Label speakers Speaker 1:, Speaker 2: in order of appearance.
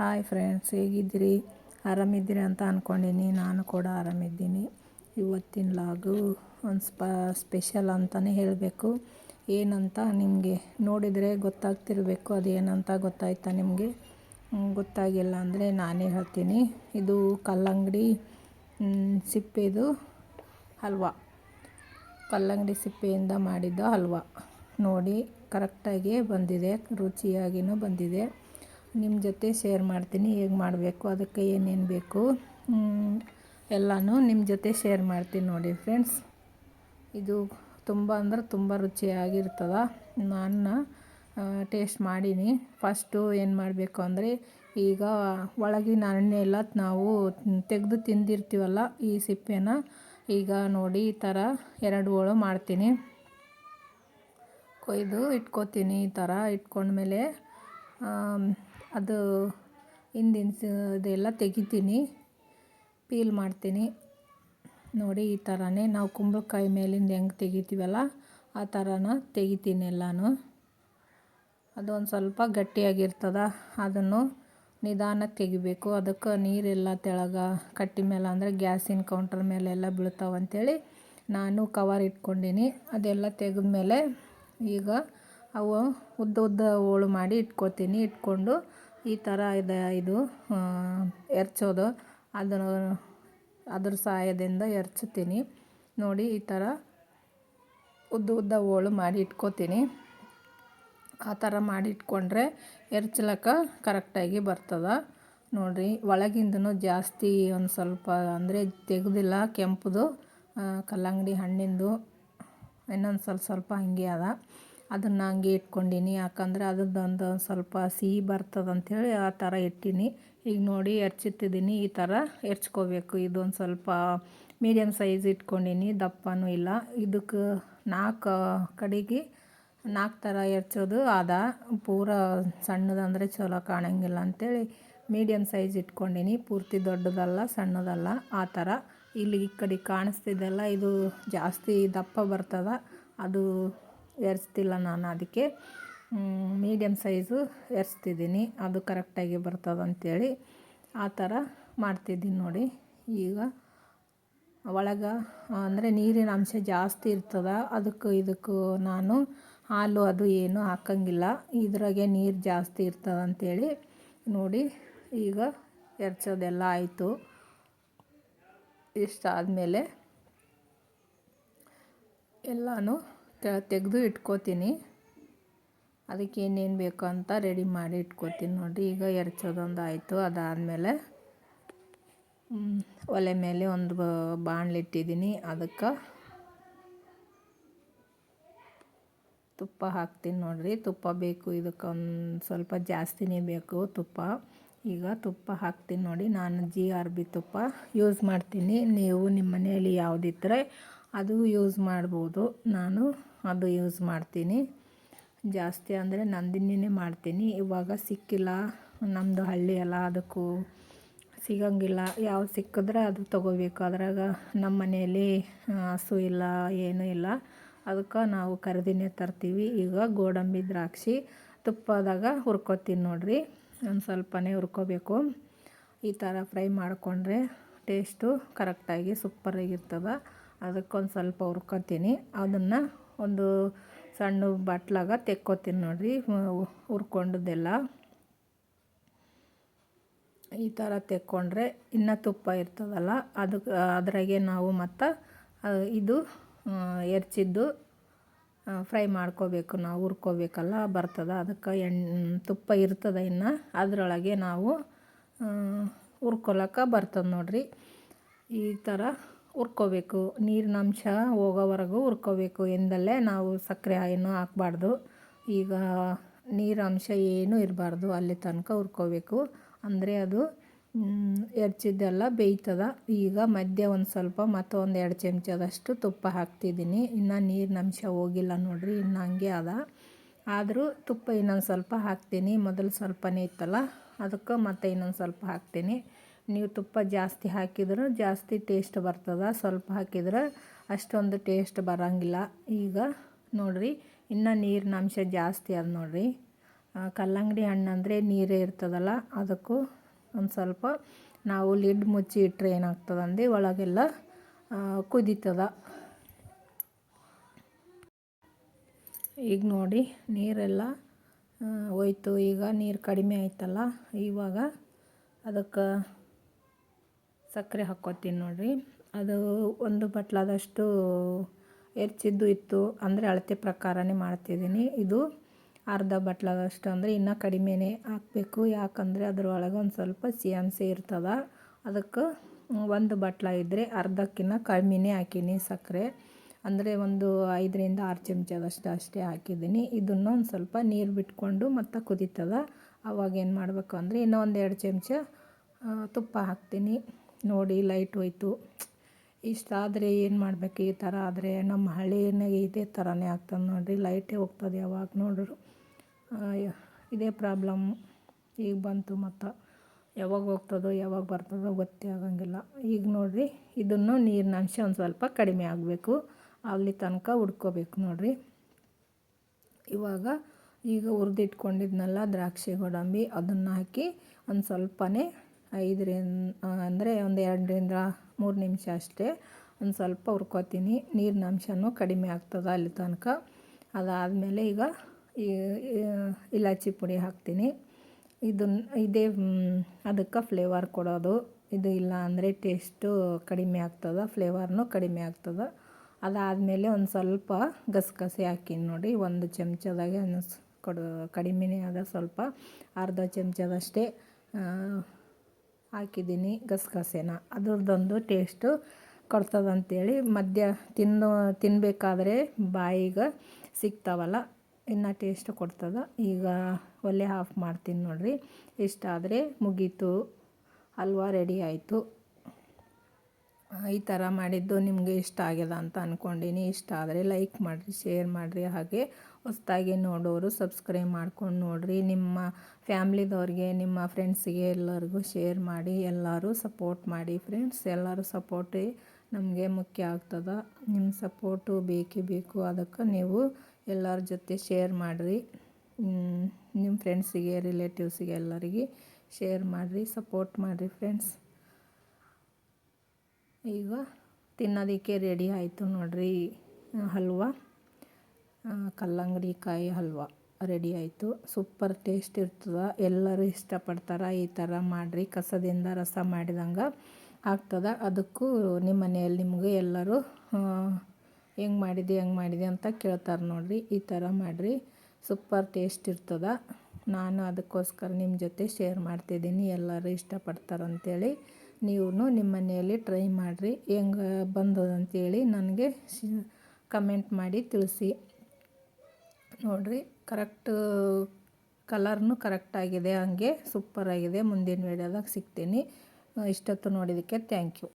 Speaker 1: Hi friends ಹೇಗಿದ್ದೀರಿ? ಆರಾಮಿದ್ದೀರಿ ಅಂತ ಅಂದ್ಕೊಂಡಿನಿ ನಾನು ಕೂಡ ಆರಾಮಿದ್ದೀನಿ. ಇವತ್ತಿನ ಲಾಗು ಒಂದು ಸ್ಪ ಸ್ಪೆಷಲ್ ಅಂತಲೇ ಹೇಳಬೇಕು. ಏನಂತ ನಿಮಗೆ ನೋಡಿದರೆ ಗೊತ್ತಾಗ್ತಿರಬೇಕು. ಅದೇನಂತ ಗೊತ್ತಾಯ್ತಾ ನಿಮಗೆ? ಗೊತ್ತಾಗಿಲ್ಲ ಅಂದರೆ ನಾನೇ ಹೇಳ್ತೀನಿ. ಇದು ಕಲ್ಲಂಗಡಿ ಸಿಪ್ಪೆದು ಹಲ್ವಾ. ಕಲ್ಲಂಗಡಿ ಸಿಪ್ಪೆಯಿಂದ ಮಾಡಿದ್ದು ಹಲ್ವಾ. ನೋಡಿ ಕರೆಕ್ಟಾಗಿ ಬಂದಿದೆ ರುಚಿಯಾಗಿಯೂ ಬಂದಿದೆ. ನಿಮ್ಮ ಜೊತೆ ಶೇರ್ ಮಾಡ್ತೀನಿ, ಹೇಗೆ ಮಾಡಬೇಕು, ಅದಕ್ಕೆ ಏನೇನು ಬೇಕು. ಎಲ್ಲನೂ ನಿಮ್ಮ ಜೊತೆ ಶೇರ್ ಮಾಡ್ತೀನಿ ನೋಡಿ ಫ್ರೆಂಡ್ಸ್ ಇದು ತುಂಬ ಅಂದ್ರೆ ತುಂಬ ರುಚಿಯಾಗಿರ್ತದೆ. ನಾನು ಟೇಸ್ಟ್ ಮಾಡೀನಿ. ಫಸ್ಟು ಏನು ಮಾಡಬೇಕು ಅಂದರೆ, ಈಗ ಒಳಗಿನ ಎಲ್ಲ ನಾವು ತೆಗೆದು ತಿಂದಿರ್ತೀವಲ್ಲ ಈ ಸಿಪ್ಪೆನ, ಈಗ ನೋಡಿ ಈ ಥರ ಎರಡು ಹೋಳು ಮಾಡ್ತೀನಿ. ಕೊಯ್ದು ಇಟ್ಕೋತೀನಿ ಈ ಥರ ಇಟ್ಕೊಂಡ್ಮೇಲೆ ಅದು ಹಿಂದಿನ ಇದೆಲ್ಲ ತೆಗಿತೀನಿ. ಪೀಲ್ ಮಾಡ್ತೀನಿ. ನೋಡಿ ಈ ಥರನೇ ನಾವು ಕುಂಬಳಕಾಯಿ ಮೇಲಿಂದ ಹೆಂಗೆ ತೆಗಿತೀವಲ್ಲ, ಆ ಥರನ ತೆಗಿತೀನಿ ಎಲ್ಲನೂ. ಅದೊಂದು ಸ್ವಲ್ಪ ಗಟ್ಟಿಯಾಗಿರ್ತದ, ಅದನ್ನು ನಿಧಾನಕ್ಕೆ ತೆಗಿಬೇಕು. ಅದಕ್ಕೆ ನೀರೆಲ್ಲ ತೆಳಗ, ಕಟ್ಟಿ ಮೇಲೆ ಅಂದರೆ ಗ್ಯಾಸಿನ ಕೌಂಟರ್ ಮೇಲೆಲ್ಲ ಬೀಳ್ತಾವಂತೇಳಿ ನಾನು ಕವರ್ ಇಟ್ಕೊಂಡೀನಿ. ಅದೆಲ್ಲ ತೆಗೆದ ಮೇಲೆ ಈಗ ಅವು ಉದ್ದ ಉದ್ದ ಹೋಳು ಮಾಡಿ ಇಟ್ಕೋತೀನಿ. ಇಟ್ಕೊಂಡು ಈ ಥರ ಇದೆ ಇದು ಎರ್ಚೋದು. ಅದನ್ನು ಅದ್ರ ಸಹಾಯದಿಂದ ಎರ್ಚುತ್ತೀನಿ. ನೋಡಿ, ಈ ಥರ ಉದ್ದ ಉದ್ದ ಹೋಳು ಮಾಡಿ ಇಟ್ಕೋತೀನಿ. ಆ ಥರ ಮಾಡಿ ಇಟ್ಕೊಂಡ್ರೆ ಎರ್ಚ್ಲಕ್ಕ ಕರೆಕ್ಟಾಗಿ ಬರ್ತದೆ. ನೋಡಿರಿ, ಒಳಗಿಂದನೂ ಜಾಸ್ತಿ ಒಂದು ಸ್ವಲ್ಪ, ಅಂದರೆ ತೆಗೆದಿಲ್ಲ ಕೆಂಪುದು ಕಲ್ಲಂಗಡಿ ಹಣ್ಣಿಂದು, ಇನ್ನೊಂದು ಸ್ವಲ್ಪ ಸ್ವಲ್ಪ ಹಂಗೆ ಅದ. ಅದನ್ನು ಹಂಗೆ ಇಟ್ಕೊಂಡೀನಿ. ಯಾಕಂದರೆ ಅದ್ರದ್ದೊಂದು ಸ್ವಲ್ಪ ಸಿಹಿ ಬರ್ತದಂಥೇಳಿ ಆ ಥರ ಇಟ್ಟೀನಿ. ಈಗ ನೋಡಿ ಎರ್ಚಿಟ್ಟಿದ್ದೀನಿ ಈ ಥರ ಹೆರ್ಚ್ಕೋಬೇಕು ಇದೊಂದು ಸ್ವಲ್ಪ ಮೀಡಿಯಮ್ ಸೈಜ್ ಇಟ್ಕೊಂಡೀನಿ. ದಪ್ಪನೂ ಇಲ್ಲ. ಇದಕ್ಕೆ ನಾಲ್ಕು ಕಡೆಗೆ ನಾಲ್ಕು ಥರ ಎರ್ಚೋದು ಅದ. ಪೂರ ಸಣ್ಣದಂದರೆ ಚಲೋ ಕಾಣಂಗಿಲ್ಲ ಅಂಥೇಳಿ ಮೀಡಿಯಮ್ ಸೈಜ್ ಇಟ್ಕೊಂಡೀನಿ. ಪೂರ್ತಿ ದೊಡ್ಡದಲ್ಲ, ಸಣ್ಣದಲ್ಲ. ಆ ಥರ ಇಲ್ಲಿ ಈ ಕಡೆ ಕಾಣಿಸ್ತಿದ್ದೆಲ್ಲ ಇದು ಜಾಸ್ತಿ ದಪ್ಪ ಬರ್ತದೆ. ಅದು ಎರ್ಚ್ತಿಲ್ಲ ನಾನು ಅದಕ್ಕೆ ಮೀಡಿಯಮ್ ಸೈಜು ಎರ್ಸ್ತಿದ್ದೀನಿ. ಅದು ಕರೆಕ್ಟಾಗಿ ಬರ್ತದೆ ಅಂತೇಳಿ ಆ ಥರ ಮಾಡ್ತಿದ್ದೀನಿ ನೋಡಿ. ಈಗ ಒಳಗೆ, ಅಂದರೆ ನೀರಿನ ಅಂಶ ಜಾಸ್ತಿ ಇರ್ತದೆ, ಅದಕ್ಕೆ ಇದಕ್ಕೂ ನಾನು ಹಾಲು ಅದು ಏನು ಹಾಕಂಗಿಲ್ಲ. ಇದ್ರಾಗೆ ನೀರು ಜಾಸ್ತಿ ಇರ್ತದೆ ಅಂಥೇಳಿ ನೋಡಿ ಈಗ ಎರ್ಚೋದೆಲ್ಲ ಆಯಿತು. ಇಷ್ಟಾದಮೇಲೆ ಎಲ್ಲನೂ ತೆಗೆದು ಇಟ್ಕೋತೀನಿ. ಅದಕ್ಕೆ ಏನೇನು ಬೇಕು ಅಂತ ರೆಡಿ ಮಾಡಿ ಇಟ್ಕೋತೀನಿ ನೋಡಿ ಈಗ ಎರಚೋದೊಂದು ಆಯಿತು. ಅದಾದಮೇಲೆ ಒಲೆ ಮೇಲೆ ಒಂದು ಬಾಣಲಿಟ್ಟಿದ್ದೀನಿ ಅದಕ್ಕೆ ತುಪ್ಪ ಹಾಕ್ತೀನಿ ನೋಡಿರಿ. ತುಪ್ಪ ಬೇಕು. ಇದಕ್ಕೆ ಒಂದು ಸ್ವಲ್ಪ ಜಾಸ್ತಿನೇ ಬೇಕು ತುಪ್ಪ. ಈಗ ತುಪ್ಪ ಹಾಕ್ತೀನಿ ನೋಡಿ. ನಾನು ಜಿ ಆರ್ ಬಿ ತುಪ್ಪ ಯೂಸ್ ಮಾಡ್ತೀನಿ. ನೀವು ನಿಮ್ಮ ಮನೆಯಲ್ಲಿ ಯಾವುದಿದ್ದರೆ ಅದು ಯೂಸ್ ಮಾಡ್ಬೋದು. ನಾನು ಅದು ಯೂಸ್ ಮಾಡ್ತೀನಿ. ಜಾಸ್ತಿ ಅಂದರೆ ನಂದಿನಿನೇ ಮಾಡ್ತೀನಿ. ಇವಾಗ ಸಿಕ್ಕಿಲ್ಲ. ನಮ್ಮದು ಹಳ್ಳಿ ಅಲ್ಲ, ಅದಕ್ಕೂ ಸಿಗಂಗಿಲ್ಲ. ಯಾವ ಸಿಕ್ಕಿದ್ರೆ ಅದು ತೊಗೋಬೇಕು. ಅದ್ರಾಗ ನಮ್ಮ ಮನೆಯಲ್ಲಿ ಹಸು ಇಲ್ಲ, ಏನೂ ಇಲ್ಲ. ಅದಕ್ಕೆ ನಾವು ಕರೆದಿನೇ ತರ್ತೀವಿ. ಈಗ ಗೋಡಂಬಿ ದ್ರಾಕ್ಷಿ. ತುಪ್ಪದಾಗ ಹುರ್ಕೋತೀನಿ ನೋಡಿರಿ. ಒಂದು ಸ್ವಲ್ಪನೇ ಹುರ್ಕೋಬೇಕು. ಈ ಥರ ಫ್ರೈ ಮಾಡಿಕೊಂಡ್ರೆ ಟೇಸ್ಟು ಕರೆಕ್ಟಾಗಿ ಸೂಪರಾಗಿರ್ತದೆ. ಅದಕ್ಕೊಂದು ಸ್ವಲ್ಪ ಹುರ್ಕೊತೀನಿ. ಅದನ್ನು ಒಂದು ಸಣ್ಣ ಬಟ್ಲಾಗ ತೆಕ್ಕೋತೀನಿ ನೋಡಿರಿ ಹುರ್ಕೊಂಡದ್ದೆಲ್ಲ ಈ ಥರ ತೆಕ್ಕೊಂಡ್ರೆ ಇನ್ನೂ ತುಪ್ಪ ಇರ್ತದಲ್ಲ ಅದಕ್ಕೆ ಅದ್ರಾಗೆ ನಾವು ಮತ್ತು ಇದು ಎರ್ಚಿದ್ದು ಫ್ರೈ ಮಾಡ್ಕೋಬೇಕು. ನಾವು ಹುರ್ಕೋಬೇಕಲ್ಲ, ಬರ್ತದೆ ಅದಕ್ಕೆ ಎಣ್ಣೆ ತುಪ್ಪ ಇರ್ತದೆ ಇನ್ನು, ಅದರೊಳಗೆ ನಾವು ಹುರ್ಕೊಳಕ್ಕೆ ಬರ್ತದೆ ನೋಡಿರಿ. ಈ ಥರ ಹುರ್ಕೋಬೇಕು. ನೀರಿನ ಅಂಶ ಹೋಗೋವರೆಗೂ ಹುರ್ಕೋಬೇಕು ಎಂದಲ್ಲೇ ನಾವು ಸಕ್ಕರೆ ಏನು ಹಾಕ್ಬಾರ್ದು. ಈಗ ನೀರಂಶ ಏನೂ ಇರಬಾರ್ದು, ಅಲ್ಲಿ ತನಕ ಹುರ್ಕೋಬೇಕು. ಅಂದರೆ ಅದು ಎರಚಿದ್ದೆಲ್ಲ ಬೇಯ್ತದ. ಈಗ ಮಧ್ಯೆ ಒಂದು ಸ್ವಲ್ಪ ಮತ್ತು ಒಂದು ಎರಡು ಚಮಚದಷ್ಟು ತುಪ್ಪ ಹಾಕ್ತಿದ್ದೀನಿ. ಇನ್ನು ನೀರಿನ ಅಂಶ ಹೋಗಿಲ್ಲ ನೋಡಿರಿ, ಇನ್ನು ಹಂಗೆ ಅದ. ಆದರೂ ತುಪ್ಪ ಇನ್ನೊಂದು ಸ್ವಲ್ಪ ಹಾಕ್ತೀನಿ. ಮೊದಲು ಸ್ವಲ್ಪನೇ ಇತ್ತಲ್ಲ, ಅದಕ್ಕೆ ಮತ್ತೆ ಇನ್ನೊಂದು ಸ್ವಲ್ಪ ಹಾಕ್ತೀನಿ. ನೀವು ತುಪ್ಪ ಜಾಸ್ತಿ ಹಾಕಿದ್ರೆ ಜಾಸ್ತಿ ಟೇಸ್ಟ್ ಬರ್ತದೆ. ಸ್ವಲ್ಪ ಹಾಕಿದ್ರೆ ಅಷ್ಟೊಂದು ಟೇಸ್ಟ್ ಬರೋಂಗಿಲ್ಲ. ಈಗ ನೋಡಿರಿ, ಇನ್ನು ನೀರಿನ ಅಂಶ ಜಾಸ್ತಿ ಅದು ನೋಡಿರಿ. ಕಲ್ಲಂಗಡಿ ಹಣ್ಣು ಅಂದರೆ ನೀರೇ ಇರ್ತದಲ್ಲ, ಅದಕ್ಕೂ ಒಂದು ಸ್ವಲ್ಪ ನಾವು ಲಿಡ್ ಮುಚ್ಚಿ ಇಟ್ಟರೆ ಏನಾಗ್ತದೆ ಅಂದ್ರೆ ಒಳಗೆಲ್ಲ ಕುದೀತದ. ಈಗ ನೋಡಿ ನೀರೆಲ್ಲ ಹೋಯ್ತು. ಈಗ ನೀರು ಕಡಿಮೆ ಆಯ್ತಲ್ಲ, ಇವಾಗ ಅದಕ್ಕೆ ಸಕ್ಕರೆ ಹಾಕ್ಕೋತೀನಿ ನೋಡಿರಿ. ಅದು ಒಂದು ಬಟ್ಲಾದಷ್ಟು ಹೆಚ್ಚಿದ್ದು ಇತ್ತು ಅಂದರೆ ಅಳತೆ ಪ್ರಕಾರನೇ ಮಾಡ್ತಿದ್ದೀನಿ. ಇದು ಅರ್ಧ ಬಟ್ಲಾದಷ್ಟು ಅಂದರೆ ಇನ್ನೂ ಕಡಿಮೆನೇ ಹಾಕಬೇಕು. ಯಾಕಂದರೆ ಅದರೊಳಗೆ ಒಂದು ಸ್ವಲ್ಪ ಸಿಯಾನ್ಸಿ ಇರ್ತದೆ. ಅದಕ್ಕೆ ಒಂದು ಬಟ್ಲ ಇದ್ದರೆ ಅರ್ಧಕ್ಕಿಂತ ಕಡಿಮೆನೇ ಹಾಕೀನಿ ಸಕ್ಕರೆ. ಅಂದರೆ ಒಂದು ಐದರಿಂದ ಆರು ಚಮಚದಷ್ಟು ಅಷ್ಟೇ ಹಾಕಿದ್ದೀನಿ. ಇದನ್ನು ಒಂದು ಸ್ವಲ್ಪ ನೀರು ಬಿಟ್ಕೊಂಡು ಮತ್ತೆ ಕುದೀತದ. ಅವಾಗ ಏನು ಮಾಡಬೇಕು ಅಂದರೆ ಇನ್ನೂ ಒಂದು ಎರಡು ಚಮಚ ತುಪ್ಪ ಹಾಕ್ತೀನಿ. ನೋಡಿ ಲೈಟ್ ಹೋಯ್ತು. ಇಷ್ಟಾದರೆ ಏನು ಮಾಡಬೇಕು? ಈ ಥರ ಆದರೆ ನಮ್ಮ ಹಳ್ಳಿನಾಗೆ ಇದೇ ಥರನೇ ಆಗ್ತದೆ ನೋಡಿರಿ. ಲೈಟೇ ಹೋಗ್ತದೆ ಯಾವಾಗ ಯ- ಇದೇ ಪ್ರಾಬ್ಲಮ್ ಈಗ ಬಂತು ಮತ್ತು. ಯಾವಾಗ ಹೋಗ್ತದೋ, ಯಾವಾಗ ಬರ್ತದೋ ಗೊತ್ತೇ ಆಗೋಂಗಿಲ್ಲ. ಈಗ ನೋಡಿರಿ, ಇದನ್ನು ನೀರಿನ ಅಂಶ ಒಂದು ಸ್ವಲ್ಪ ಕಡಿಮೆ ಆಗಬೇಕು. ಅಲ್ಲಿ ತನಕ ಹುಡ್ಕೋಬೇಕು ನೋಡಿರಿ. ಇವಾಗ ಈಗ ಹುರಿದಿಟ್ಕೊಂಡಿದ್ನಲ್ಲ ದ್ರಾಕ್ಷಿ ಗೋಡಂಬಿ, ಅದನ್ನು ಹಾಕಿ ಒಂದು ಸ್ವಲ್ಪನೇ ಐದರಿಂದ ಅಂದರೆ ಒಂದು ಎರಡರಿಂದ ಮೂರು ನಿಮಿಷ ಅಷ್ಟೇ. ಒಂದು ಸ್ವಲ್ಪ ಹುರ್ಕೋತೀನಿ. ನೀರಿನ ಅಂಶನೂ ಕಡಿಮೆ ಆಗ್ತದೆ ಅಲ್ಲಿ ತನಕ. ಅದಾದಮೇಲೆ ಈಗ ಇಲಾಚಿ ಪುಡಿ ಹಾಕ್ತೀನಿ. ಇದನ್ನ ಇದೇ ಅದಕ್ಕೆ ಫ್ಲೇವರ್ ಕೊಡೋದು. ಇದು ಇಲ್ಲ ಅಂದರೆ ಟೇಸ್ಟು ಕಡಿಮೆ ಆಗ್ತದೆ ಫ್ಲೇವರ್ನೂ ಕಡಿಮೆ ಆಗ್ತದೆ. ಅದಾದಮೇಲೆ ಒಂದು ಸ್ವಲ್ಪ ಗಸಗಸೆ ಹಾಕೀನಿ ನೋಡಿ. ಒಂದು ಚಮಚದಾಗೆ ಅನ್ನಿಸ್ ಕೊಡು, ಕಡಿಮೆನೇ ಅದ ಸ್ವಲ್ಪ. ಅರ್ಧ ಚಮಚದಷ್ಟೇ ಹಾಕಿದ್ದೀನಿ ಗಸಗಸೆನ ಅದ್ರದ್ದೊಂದು ಟೇಸ್ಟು ಕೊಡ್ತದಂತೇಳಿ ಮಧ್ಯ ತಿನ್ನು ತಿನ್ನಬೇಕಾದ್ರೆ ಬಾಯಿಗೆ ಸಿಗ್ತಾವಲ್ಲ, ಇನ್ನು ಟೇಸ್ಟ್ ಕೊಡ್ತದೆ. ಈಗ ಒಲೆ ಆಫ್ ಮಾಡ್ತೀನಿ ನೋಡಿರಿ. ಇಷ್ಟಾದರೆ ಮುಗೀತು, ಹಲ್ವಾ ರೆಡಿ ಆಯಿತು. ಈ ಥರ ಮಾಡಿದ್ದು ನಿಮಗೆ ಇಷ್ಟ ಆಗ್ಯದ ಅಂತ ಅಂದ್ಕೊಂಡಿನಿ ಇಷ್ಟ ಆದರೆ ಲೈಕ್ ಮಾಡಿರಿ ಶೇರ್ ಮಾಡಿರಿ. ಹಾಗೆ ಹೊಸ್ದಾಗಿ ನೋಡೋರು ಸಬ್ಸ್ಕ್ರೈಬ್ ಮಾಡ್ಕೊಂಡು ನೋಡಿರಿ. ನಿಮ್ಮ ಫ್ಯಾಮ್ಲಿದವ್ರಿಗೆ, ನಿಮ್ಮ ಫ್ರೆಂಡ್ಸಿಗೆ ಎಲ್ಲರಿಗೂ ಶೇರ್ ಮಾಡಿ, ಎಲ್ಲರೂ ಸಪೋರ್ಟ್ ಮಾಡಿ ಫ್ರೆಂಡ್ಸ್ ಎಲ್ಲರೂ ಸಪೋರ್ಟೇ ನಮಗೆ ಮುಖ್ಯ ಆಗ್ತದೆ. ನಿಮ್ಮ ಸಪೋರ್ಟು ಬೇಕೇ ಬೇಕು. ಅದಕ್ಕೆ ನೀವು ಎಲ್ಲರ ಜೊತೆ ಶೇರ್ ಮಾಡಿರಿ. ನಿಮ್ಮ ಫ್ರೆಂಡ್ಸಿಗೆ ರಿಲೇಟಿವ್ಸಿಗೆ ಎಲ್ಲರಿಗೆ ಶೇರ್ ಮಾಡಿರಿ ಸಪೋರ್ಟ್ ಮಾಡಿರಿ ಫ್ರೆಂಡ್ಸ್ ಈಗ ತಿನ್ನೋದಕ್ಕೆ ರೆಡಿ ಆಯಿತು ನೋಡ್ರಿ. ಹಲ್ವ. ಕಲ್ಲಂಗಡಿ ಕಾಯಿ ಹಲ್ವ ರೆಡಿ ಆಯಿತು. ಸೂಪರ್ ಟೇಸ್ಟ್ ಇರ್ತದೆ. ಎಲ್ಲರೂ ಇಷ್ಟಪಡ್ತಾರೆ. ಈ ಥರ ಮಾಡಿರಿ. ಕಸದಿಂದ ರಸ ಮಾಡಿದಂಗೆ ಆಗ್ತದೆ. ಅದಕ್ಕೂ ನಿಮ್ಮ ಮನೆಯಲ್ಲಿ ನಿಮಗೆ ಎಲ್ಲರೂ ಹೆಂಗೆ ಮಾಡಿದೆ ಹೆಂಗೆ ಮಾಡಿದೆ ಅಂತ ಕೇಳ್ತಾರೆ ನೋಡಿರಿ. ಈ ಥರ ಮಾಡಿರಿ. ಸೂಪರ್ ಟೇಸ್ಟ್ ಇರ್ತದೆ. ನಾನು ಅದಕ್ಕೋಸ್ಕರ ನಿಮ್ಮ ಜೊತೆ ಶೇರ್ ಮಾಡ್ತಿದ್ದೀನಿ. ಎಲ್ಲರೂ ಇಷ್ಟಪಡ್ತಾರಂತೇಳಿ ನೀವು ನಿಮ್ಮ ಮನೆಯಲ್ಲಿ ಟ್ರೈ ಮಾಡಿರಿ. ಹೆಂಗೆ ಬಂದದಂತೇಳಿ ನನಗೆ ಕಮೆಂಟ್ ಮಾಡಿ ತಿಳಿಸಿ. ನೋಡಿರಿ. ಕರೆಕ್ಟ್ ಕಲರ್ನು ಕರೆಕ್ಟಾಗಿದೆ ಹಂಗೆ ಸೂಪರಾಗಿದೆ ಮುಂದಿನ ವೀಡಿಯೋದಾಗ ಸಿಗ್ತೀನಿ. ಇಷ್ಟೊತ್ತು ನೋಡಿದ್ದಕ್ಕೆ ಥ್ಯಾಂಕ್ ಯು